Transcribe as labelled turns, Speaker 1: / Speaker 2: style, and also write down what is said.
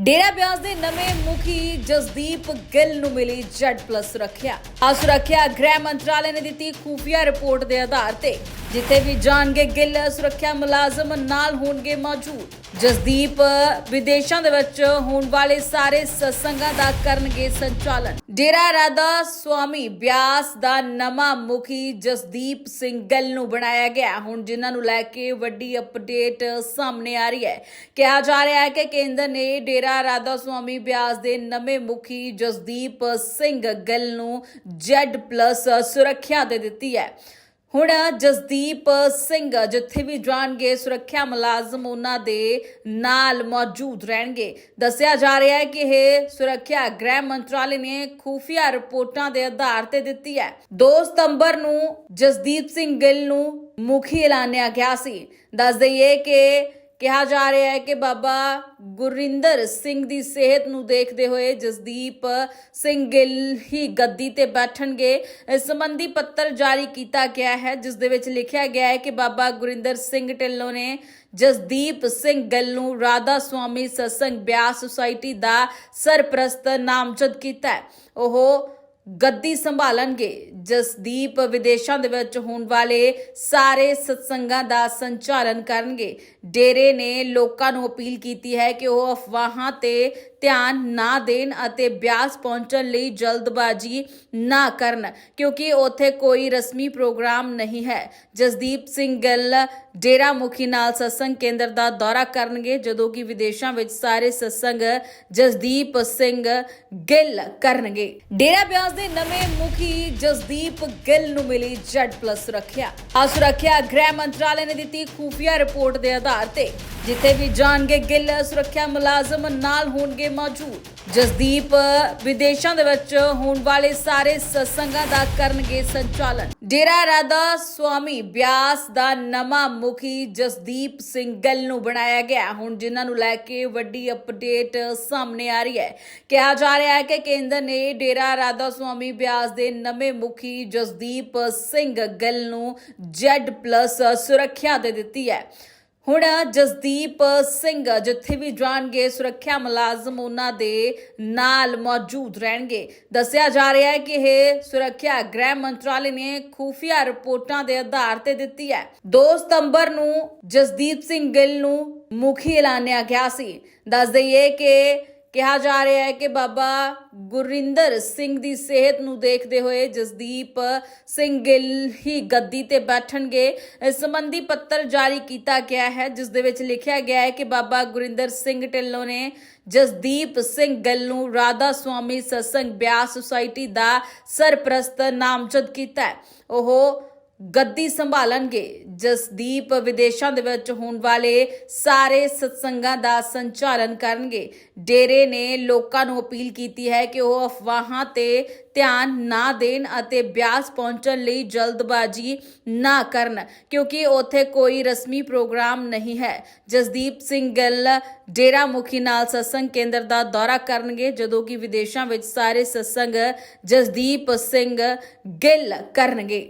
Speaker 1: ਡੇਰਾ ਬਿਆਸ ਦੇ ਨਵੇਂ ਮੁਖੀ ਜਸਦੀਪ ਗਿੱਲ ਨੂੰ ਮਿਲੀ ਜੈਡ ਪਲੱਸ ਸੁਰੱਖਿਆ। ਆ ਸੁਰੱਖਿਆ ਗ੍ਰਹਿ ਮੰਤਰਾਲੇ ਨੇ ਦਿੱਤੀ ਖੂਫੀਆ ਰਿਪੋਰਟ ਦੇ ਆਧਾਰ ਤੇ, ਜਿੱਥੇ ਵੀ ਜਾਣਗੇ ਗਿੱਲ, ਸੁਰੱਖਿਆ ਮੁਲਾਜ਼ਮ ਨਾਲ ਹੋਣਗੇ ਮੌਜੂਦ। ਜਸਦੀਪ ਵਿਦੇਸ਼ਾਂ ਦੇ ਵਿੱਚ ਹੋਣ ਵਾਲੇ ਸਾਰੇ ਸਤਸੰਗਾਂ ਦਾ ਕਰਨਗੇ ਸੰਚਾਲਨ। ਡੇਰਾ ਰਾਧਾ ਸੁਆਮੀ ਬਿਆਸ ਦਾ ਨਵਾਂ ਮੁਖੀ ਜਸਦੀਪ ਸਿੰਘ ਗਿੱਲ ਨੂੰ ਬਣਾਇਆ ਗਿਆ। ਹੁਣ ਜਿਨ੍ਹਾਂ ਨੂੰ ਲੈ ਕੇ ਵੱਡੀ ਅਪਡੇਟ ਸਾਹਮਣੇ ਆ ਰਹੀ ਹੈ। ਕਿਹਾ ਜਾ ਰਿਹਾ ਹੈ ਕਿ ਕੇਂਦਰ ਨੇ ਡੇਰਾ ਰਾਧਾ ਸੁਆਮੀ ਬਿਆਸ ਦੇ ਨਵੇਂ ਮੁਖੀ ਜਸਦੀਪ ਸਿੰਘ ਗਿੱਲ ਨੂੰ ਜੈਡ ਪਲੱਸ ਸੁਰੱਖਿਆ ਦੇ ਦਿੱਤੀ ਹੈ। ਹੁਣ ਜਸਦੀਪ ਸਿੰਘ ਜਿੱਥੇ ਵੀ ਜਾਣਗੇ, ਸੁਰੱਖਿਆ ਮੁਲਾਜ਼ਮ ਉਹਨਾਂ ਦੇ ਨਾਲ ਮੌਜੂਦ ਰਹਿਣਗੇ। ਦੱਸਿਆ ਜਾ ਰਿਹਾ ਹੈ ਕਿ ਇਹ ਸੁਰੱਖਿਆ ਗ੍ਰਹਿ ਮੰਤਰਾਲੇ ਨੇ ਖੂਫੀਆ ਰਿਪੋਰਟਾਂ ਦੇ ਆਧਾਰ ਤੇ ਦਿੱਤੀ ਹੈ। 2 ਸਤੰਬਰ ਨੂੰ ਜਸਦੀਪ ਸਿੰਘ ਗਿੱਲ ਨੂੰ ਮੁਖੀ ਐਲਾਨਿਆ ਗਿਆ ਸੀ। ਦੱਸ ਦਈਏ ਕਿ ਕਿਹਾ ਜਾ ਰਿਹਾ ਹੈ ਕਿ ਬਾਬਾ ਗੁਰਿੰਦਰ ਸਿੰਘ ਦੀ ਸਿਹਤ ਨੂੰ ਦੇਖਦੇ ਹੋਏ ਜਸਦੀਪ ਸਿੰਘ ਗਿੱਲ ਹੀ ਗੱਦੀ ਤੇ ਬੈਠਣਗੇ। ਇਸ ਸੰਬੰਧੀ ਪੱਤਰ ਜਾਰੀ ਕੀਤਾ ਗਿਆ ਹੈ, ਜਿਸ ਦੇ ਵਿੱਚ ਲਿਖਿਆ ਗਿਆ ਹੈ ਕਿ ਬਾਬਾ ਗੁਰਿੰਦਰ ਸਿੰਘ ਢਿੱਲੋਂ ਨੇ ਜਸਦੀਪ ਸਿੰਘ ਗਿੱਲ ਨੂੰ ਰਾਧਾ ਸੁਆਮੀ ਸਤਸੰਗ ਬਿਆਸ ਸੁਸਾਇਟੀ ਦਾ ਸਰਪ੍ਰਸਤ ਨਾਮਜ਼ਦ ਕੀਤਾ ਹੈ। ਉਹ ਗੱਦੀ ਸੰਭਾਲਣਗੇ। ਜਸਦੀਪ ਵਿਦੇਸ਼ਾਂ ਦੇ ਵਿੱਚ ਹੋਣ ਵਾਲੇ ਸਾਰੇ ਸਤਸੰਗਾਂ ਦਾ ਸੰਚਾਲਨ ਕਰਨਗੇ। ਡੇਰੇ ਨੇ ਲੋਕਾਂ ਨੂੰ ਅਪੀਲ ਕੀਤੀ ਹੈ ਕਿ ਉਹ ਅਫਵਾਹਾਂ ਤੇ ਧਿਆਨ ਨਾ ਦੇਣ ਅਤੇ ਬਿਆਸ ਪਹੁੰਚਣ ਲਈ ਜਲਦਬਾਜ਼ੀ ਨਾ ਕਰਨ, ਕਿਉਂਕਿ ਉੱਥੇ ਕੋਈ ਰਸਮੀ ਪ੍ਰੋਗਰਾਮ ਨਹੀਂ ਹੈ। ਜਸਦੀਪ ਸਿੰਘ ਗਿੱਲ ਡੇਰਾ ਮੁਖੀ ਨਾਲ ਸਤਸੰਗ ਕੇਂਦਰ ਦਾ ਦੌਰਾ ਕਰਨਗੇ, ਜਦੋਂ ਕਿ ਵਿਦੇਸ਼ਾਂ ਵਿੱਚ ਸਾਰੇ ਸਤਸੰਗ ਜਸਦੀਪ ਸਿੰਘ ਗਿੱਲ ਕਰਨਗੇ। ਡੇਰਾ ਬਿਆਸ ਦੇ ਨਵੇਂ ਮੁਖੀ ਜਸਦੀਪ ਗਿੱਲ ਨੂੰ ਮਿਲੀ ਜੈਡ ਪਲੱਸ ਸੁਰੱਖਿਆ। ਆ ਸੁਰੱਖਿਆ ਗ੍ਰਹਿ ਮੰਤਰਾਲੇ ਨੇ ਦਿੱਤੀ ਖੂਫੀਆ ਰਿਪੋਰਟ ਦੇ ਆਧਾਰ ਤੇ, ਜਿੱਥੇ ਵੀ ਜਾਣਗੇ ਗਿੱਲ, ਸੁਰੱਖਿਆ ਮੁਲਾਜ਼ਮ ਨਾਲ ਹੋਣਗੇ ਮੌਜੂਦ। ਜਸਦੀਪ, ਵਿਦੇਸ਼ਾਂ ਦੇ ਵਿੱਚ ਹੋਣ ਵਾਲੇ ਸਾਰੇ ਸਤਸੰਗਾਂ ਦਾ ਕਰਨਗੇ ਸੰਚਾਲਨ। ਡੇਰਾ ਰਾਧਾ ਸੁਆਮੀ ਬਿਆਸ ਦਾ ਨਵਾਂ ਮੁਖੀ ਜਸਦੀਪ ਸਿੰਘ ਗਿੱਲ ਨੂੰ ਬਣਾਇਆ ਗਿਆ। ਹੁਣ ਜਿਨ੍ਹਾਂ ਨੂੰ ਲੈ ਕੇ ਵੱਡੀ ਅਪਡੇਟ ਸਾਹਮਣੇ ਆ ਰਹੀ ਹੈ। ਕਿਹਾ ਜਾ ਰਿਹਾ ਹੈ ਕਿ ਕੇਂਦਰ ਨੇ ਡੇਰਾ ਰਾਧਾ ਸੁਆਮੀ ਬਿਆਸ ਦੇ ਨਵੇਂ ਮੁਖੀ ਜਸਦੀਪ ਸਿੰਘ ਗਿੱਲ ਨੂੰ ਜੈਡ ਪਲੱਸ ਸੁਰੱਖਿਆ ਦੇ ਦਿੱਤੀ ਹੈ। ਹੁਣ ਜਸਦੀਪ ਸਿੰਘ, ਜਿੱਥੇ ਵੀ ਜਾਣਗੇ, ਸੁਰੱਖਿਆ ਮੁਲਾਜ਼ਮ ਉਹਨਾਂ ਦੇ ਨਾਲ ਮੌਜੂਦ ਰਹਿਣਗੇ। ਦੱਸਿਆ ਜਾ ਰਿਹਾ ਹੈ ਕਿ ਇਹ ਸੁਰੱਖਿਆ ਗ੍ਰਹਿ ਮੰਤਰਾਲੇ ਨੇ ਖੂਫੀਆ ਰਿਪੋਰਟਾਂ ਦੇ ਆਧਾਰ ਤੇ ਦਿੱਤੀ ਹੈ। 2 ਸਤੰਬਰ ਨੂੰ ਜਸਦੀਪ ਸਿੰਘ ਗਿੱਲ ਨੂੰ ਮੁਖੀ ਐਲਾਨਿਆ ਗਿਆ ਸੀ। ਦੱਸ ਦਈਏ ਕਿ ਕਿਹਾ ਜਾ ਰਿਹਾ ਹੈ ਕਿ ਬਾਬਾ ਗੁਰਿੰਦਰ ਸਿੰਘ ਦੀ ਸਿਹਤ ਨੂੰ ਦੇਖਦੇ ਹੋਏ ਜਸਦੀਪ ਸਿੰਘ ਗਿੱਲ ਹੀ ਗੱਦੀ ਤੇ ਬੈਠਣਗੇ। ਇਸ ਸੰਬੰਧੀ ਪੱਤਰ ਜਾਰੀ ਕੀਤਾ ਗਿਆ ਹੈ, ਜਿਸ ਦੇ ਵਿੱਚ ਲਿਖਿਆ ਗਿਆ ਹੈ ਕਿ ਬਾਬਾ ਗੁਰਿੰਦਰ ਸਿੰਘ ਢਿੱਲੋਂ ਨੇ ਜਸਦੀਪ ਸਿੰਘ ਗਿੱਲ ਨੂੰ ਰਾਧਾ ਸੁਆਮੀ ਸਤਸੰਗ ਬਿਆਸ ਸੁਸਾਇਟੀ ਦਾ ਸਰਪ੍ਰਸਤ ਨਾਮਜ਼ਦ ਕੀਤਾ ਹੈ। ਉਹ ਗੱਦੀ ਸੰਭਾਲਣਗੇ। ਜਸਦੀਪ ਵਿਦੇਸ਼ਾਂ ਦੇ ਵਿੱਚ ਹੋਣ ਵਾਲੇ ਸਾਰੇ ਸਤਸੰਗਾਂ ਦਾ ਸੰਚਾਲਨ ਕਰਨਗੇ। ਡੇਰੇ ਨੇ ਲੋਕਾਂ ਨੂੰ ਅਪੀਲ ਕੀਤੀ ਹੈ ਕਿ ਉਹ ਅਫਵਾਹਾਂ ਤੇ ਧਿਆਨ ਨਾ ਦੇਣ ਅਤੇ ਬਿਆਸ ਪਹੁੰਚਣ ਲਈ ਜਲਦਬਾਜ਼ੀ ਨਾ ਕਰਨ, ਕਿਉਂਕਿ ਉੱਥੇ ਕੋਈ ਰਸਮੀ ਪ੍ਰੋਗਰਾਮ ਨਹੀਂ ਹੈ। ਜਸਦੀਪ ਸਿੰਘ ਗਿੱਲ ਡੇਰਾ ਮੁਖੀ ਨਾਲ ਸਤਸੰਗ ਕੇਂਦਰ ਦਾ ਦੌਰਾ ਕਰਨਗੇ, ਜਦੋਂ ਕਿ ਵਿਦੇਸ਼ਾਂ ਵਿੱਚ ਸਾਰੇ ਸਤਸੰਗ ਜਸਦੀਪ ਸਿੰਘ ਗਿੱਲ ਕਰਨਗੇ।